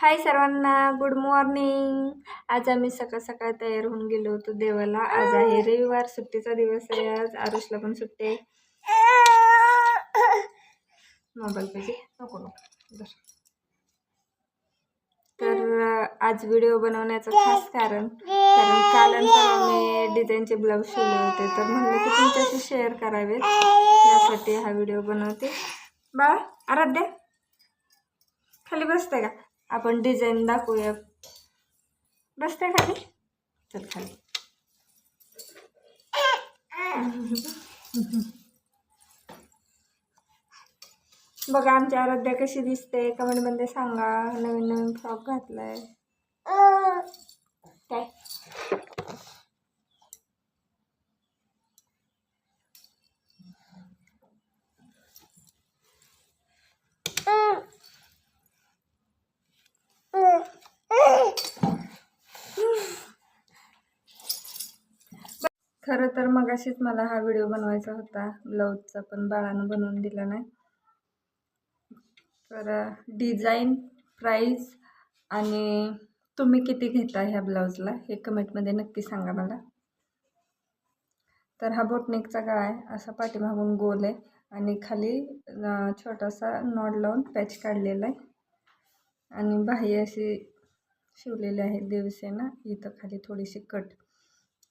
हाय सर्वांना good morning आज आम्ही सकाळ सकाळ तयार होऊन गेलो होतो देवाला. आज आहे रविवार सुट्टीचा दिवस आहे आज. आरुषला पण सुट्टी आहे. मोबाईल पाहिजे. नको नको. तर आज व्हिडिओ बनवण्याचं खास कारण कारण काल आणि मी डिझाईनचे ब्लाऊज शिवले होते. तर म्हणलं की तुमच्याशी शेअर करावेत. यासाठी हा व्हिडिओ बनवते. बाळा आराध्या खाली बसते का? आपण डिझाईन दाखवूया. बसते खाली. चल खाली. बघा आमची आराध्या कशी दिसते. कमेंटमध्ये सांगा. नवीन नवीन फ्रॉक घातलाय. आहे खरं तर मगाशीच मला हा व्हिडिओ बनवायचा होता. ब्लाऊजचा पण बाळानं बनवून दिला नाही. तर डिझाईन प्राईस आणि तुम्ही किती घेता ह्या ब्लाऊजला हे कमेंटमध्ये नक्की सांगा मला. तर हा बोटनेकचा गळा आहे. असा पाठीमागून गोल आहे आणि खाली छोटासा नॉड लावून पॅच काढलेला आहे. आणि बाह्य अशी शिवलेली आहे देवसेना. इथं खाली थोडीशी कट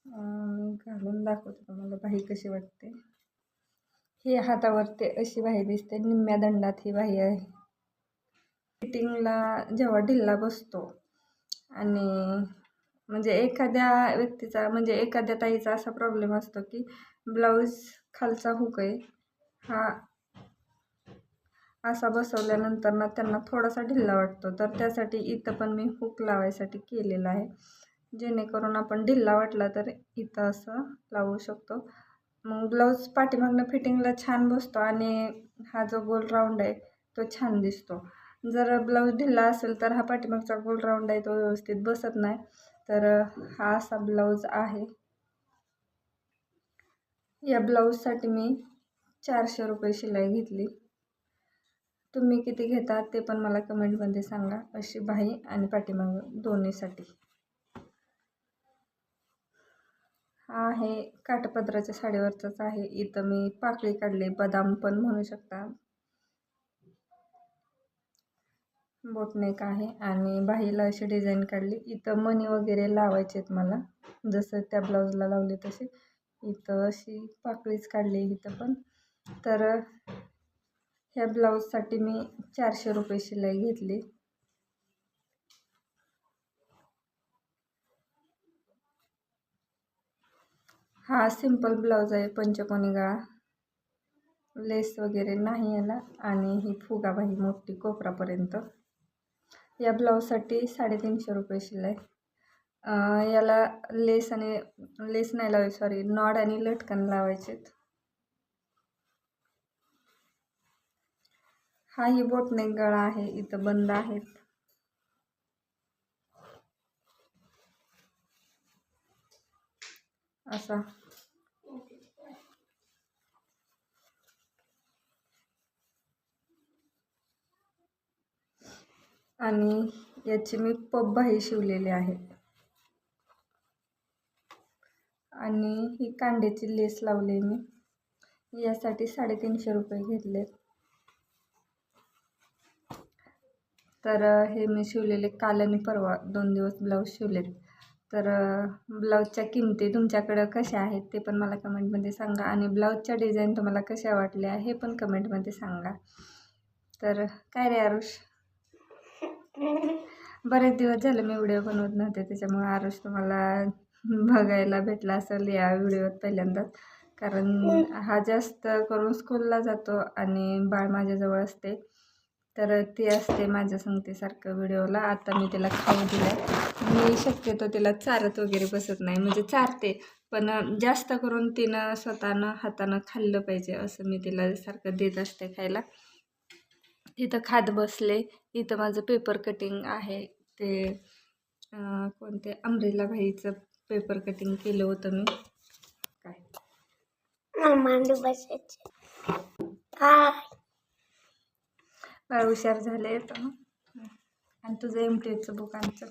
मी घालून दाखवते तुम्हाला बाही कशी वाटते. ही हातावरती अशी बाही दिसते निम्म्या दंडात ही बाही आहे. फिटिंगला जेव्हा ढिल्ला बसतो आणि म्हणजे एखाद्या व्यक्तीचा म्हणजे एखाद्या ताईचा असा प्रॉब्लेम असतो की ब्लाऊज खालचा हुक आहे हा असा बसवल्यानंतर ना त्यांना थोडासा ढिल्ला वाटतो. तर त्यासाठी इथं पण मी हुक लावायसाठी केलेला आहे. जेणेकरून आपण ढिल्ला वाटला तर इथं असं लावू शकतो. मग ब्लाऊज पाठीमागनं फिटिंगला छान बसतो आणि हा जो गोल राऊंड आहे तो छान दिसतो. जर ब्लाऊज ढिल्ला असेल तर हा पाठीमागचा गोल राऊंड आहे तो व्यवस्थित बसत नाही. तर हा असा ब्लाऊज आहे. या ब्लाऊजसाठी मी चारशे रुपये शिलाई घेतली. तुम्ही किती घेता ते पण मला कमेंटमध्ये सांगा. अशी बाही आणि पाठीमागं दोन्हीसाठी. हा आहे. काठपदराच्या साडीवरचाच आहे. इथं मी पाकळी काढली. बदाम पण म्हणू शकता. बोटनेक आहे. आणि बाहीला अशी डिझाईन काढली. इथं मणी वगैरे लावायचे आहेत मला. जसं त्या ब्लाऊजला लावले तसे. इथं अशी पाकळीच काढली इथं पण. तर ह्या ब्लाऊजसाठी मी चारशे रुपये शिलाई घेतली. हा सिंपल ब्लाऊज आहे पंचकोनी गळा. लेस वगैरे नाही याला आणि ही फुगाबाही मोठी कोपरापर्यंत. या ब्लाऊजसाठी साडेतीनशे रुपये शिलाई. याला लेस आणि लेस नाही लावायची सॉरी नॉड आणि लटकन लावायचेत. हा ही बोटनेक गळा आहे इथं बंद आहेत. असा. आणि याची मी पब्बाही शिवलेली आहे. आणि ही कांड्याची लेस लावली मी. यासाठी साडेतीनशे रुपये घेतले. तर हे मी शिवलेले काल आणि परवा दोन दिवस ब्लाऊज शिवलेत. तर ब्लाऊजच्या किमती तुमच्याकडं कशा आहेत ते पण मला कमेंटमध्ये सांगा आणि ब्लाऊजच्या डिझाईन तुम्हाला कशा वाटल्या हे पण कमेंटमध्ये सांगा. तर काय रे आरुष? बरेच दिवस झाले मी व्हिडिओ बनवत नव्हते त्याच्यामुळे आरुष तुम्हाला बघायला भेटला असेल या व्हिडिओत पहिल्यांदाच. कारण हा जास्त करून स्कूलला जातो आणि बाळ माझ्याजवळ असते. तर ती असते माझ्या संगतीसारखं व्हिडिओला. आता मी तिला खाऊ दिलं मी शक्यतो तिला चारत वगैरे बसत नाही. म्हणजे चारते. पण जास्त करून तिनं स्वतःनं हातानं खाल्लं पाहिजे असं मी तिला सारखं देत असते खायला. इथं खात बसले. इथं माझं पेपर कटिंग आहे. ते कोणते? अमरेला भाईचं पेपर कटिंग केलं होतं मी. काय? मांडू बसायचे. काय हुशार झाले तर आणि तुझं एम टी एचं बुक आमचं.